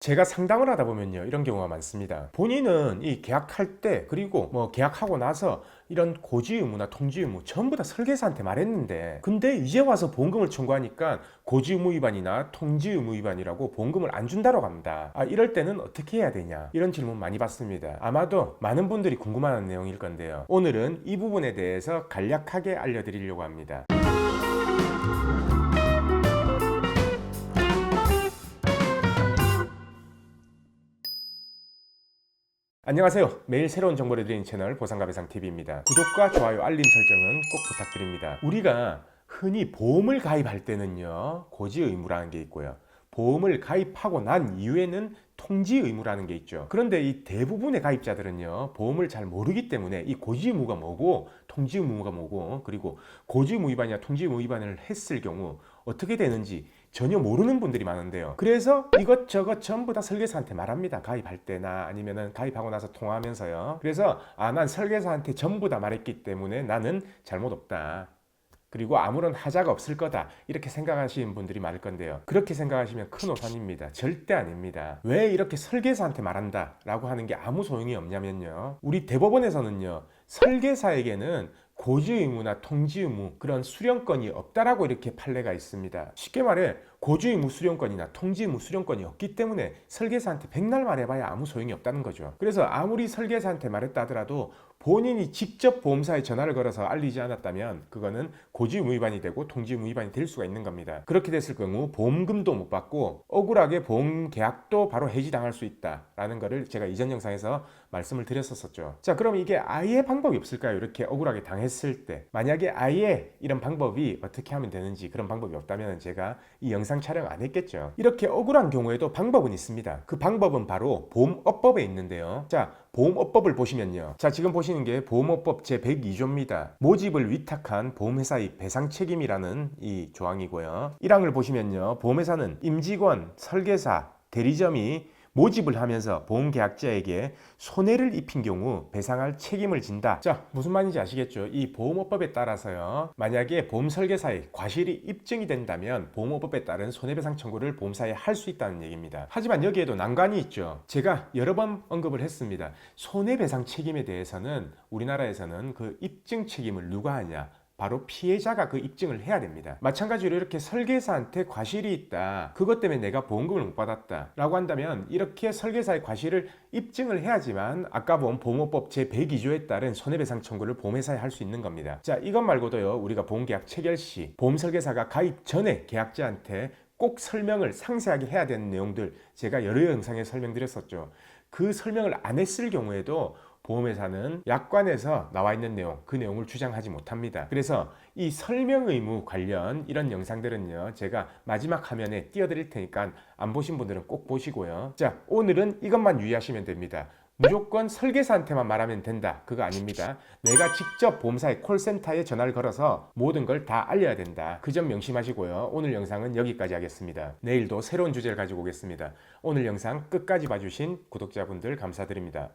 제가 상담을 하다 보면요 이런 경우가 많습니다. 본인은 이 계약할 때 그리고 뭐 계약하고 나서 이런 고지 의무나 통지 의무 전부 다 설계사한테 말했는데 근데 이제 와서 보험금을 청구하니까 고지 의무 위반이나 통지 의무 위반이라고 보험금을 안 준다고 합니다. 아 이럴 때는 어떻게 해야 되냐? 이런 질문 많이 받습니다. 아마도 많은 분들이 궁금한 내용일 건데요. 오늘은 이 부분에 대해서 간략하게 알려드리려고 합니다 안녕하세요. 매일 새로운 정보를 드리는 채널 보상가배상TV입니다. 구독과 좋아요, 알림 설정은 꼭 부탁드립니다. 우리가 흔히 보험을 가입할 때는요, 고지 의무라는 게 있고요. 보험을 가입하고 난 이후에는 통지 의무라는 게 있죠. 그런데 이 대부분의 가입자들은요, 보험을 잘 모르기 때문에 이 고지 의무가 뭐고, 통지 의무가 뭐고, 그리고 고지 의무 위반이나 통지 의무 위반을 했을 경우 어떻게 되는지 전혀 모르는 분들이 많은데요. 그래서 이것저것 전부 다 설계사한테 말합니다. 가입할 때나 아니면은 가입하고 나서 통화하면서요. 그래서 아, 난 설계사한테 전부 다 말했기 때문에 나는 잘못 없다. 그리고 아무런 하자가 없을 거다 이렇게 생각하시는 분들이 많을 건데요 그렇게 생각하시면 큰 오산입니다 절대 아닙니다 왜 이렇게 설계사한테 말한다 라고 하는 게 아무 소용이 없냐면요 우리 대법원에서는요 설계사에게는 고지 의무나 통지 의무 그런 수령권이 없다라고 이렇게 판례가 있습니다. 쉽게 말해 고지 의무 수령권이나 통지 의무 수령권이 없기 때문에 설계사한테 백날 말해봐야 아무 소용이 없다는 거죠. 그래서 아무리 설계사한테 말했다 하더라도 본인이 직접 보험사에 전화를 걸어서 알리지 않았다면 그거는 고지 의무 위반이 되고 통지 의무 위반이 될 수가 있는 겁니다. 그렇게 됐을 경우 보험금도 못 받고 억울하게 보험 계약도 바로 해지당할 수 있다라는 거를 제가 이전 영상에서 말씀을 드렸었죠. 자, 그럼 이게 아예 방법이 없을까요? 이렇게 억울하게 당했을 때 만약에 아예 이런 방법이 어떻게 하면 되는지 그런 방법이 없다면 제가 이 영상 촬영 안 했겠죠. 이렇게 억울한 경우에도 방법은 있습니다. 그 방법은 바로 보험업법에 있는데요. 자, 보험업법을 보시면요. 자, 지금 보시는 게 보험업법 제102조입니다. 모집을 위탁한 보험회사의 배상 책임이라는 이 조항이고요. 1항을 보시면요. 보험회사는 임직원, 설계사, 대리점이 모집을 하면서 보험계약자에게 손해를 입힌 경우 배상할 책임을 진다. 자, 무슨 말인지 아시겠죠? 이 보험업법에 따라서요. 만약에 보험 설계사의 과실이 입증이 된다면 보험업법에 따른 손해배상 청구를 보험사에 할 수 있다는 얘기입니다. 하지만 여기에도 난관이 있죠. 제가 여러 번 언급을 했습니다. 손해배상 책임에 대해서는 우리나라에서는 그 입증 책임을 누가 하냐? 바로 피해자가 그 입증을 해야 됩니다. 마찬가지로 이렇게 설계사한테 과실이 있다. 그것 때문에 내가 보험금을 못 받았다. 라고 한다면 이렇게 설계사의 과실을 입증을 해야지만 아까 본 보험업법 제102조에 따른 손해배상 청구를 보험회사에 할 수 있는 겁니다. 자, 이것 말고도요. 우리가 보험계약 체결 시 보험 설계사가 가입 전에 계약자한테 꼭 설명을 상세하게 해야 되는 내용들 제가 여러 영상에 설명드렸었죠. 그 설명을 안 했을 경우에도 보험회사는 약관에서 나와 있는 내용, 그 내용을 주장하지 못합니다. 그래서 이 설명 의무 관련 이런 영상들은요, 제가 마지막 화면에 띄워드릴 테니까 안 보신 분들은 꼭 보시고요. 자, 오늘은 이것만 유의하시면 됩니다. 무조건 설계사한테만 말하면 된다. 그거 아닙니다. 내가 직접 보험사의 콜센터에 전화를 걸어서 모든 걸 다 알려야 된다. 그 점 명심하시고요. 오늘 영상은 여기까지 하겠습니다. 내일도 새로운 주제를 가지고 오겠습니다. 오늘 영상 끝까지 봐주신 구독자분들 감사드립니다.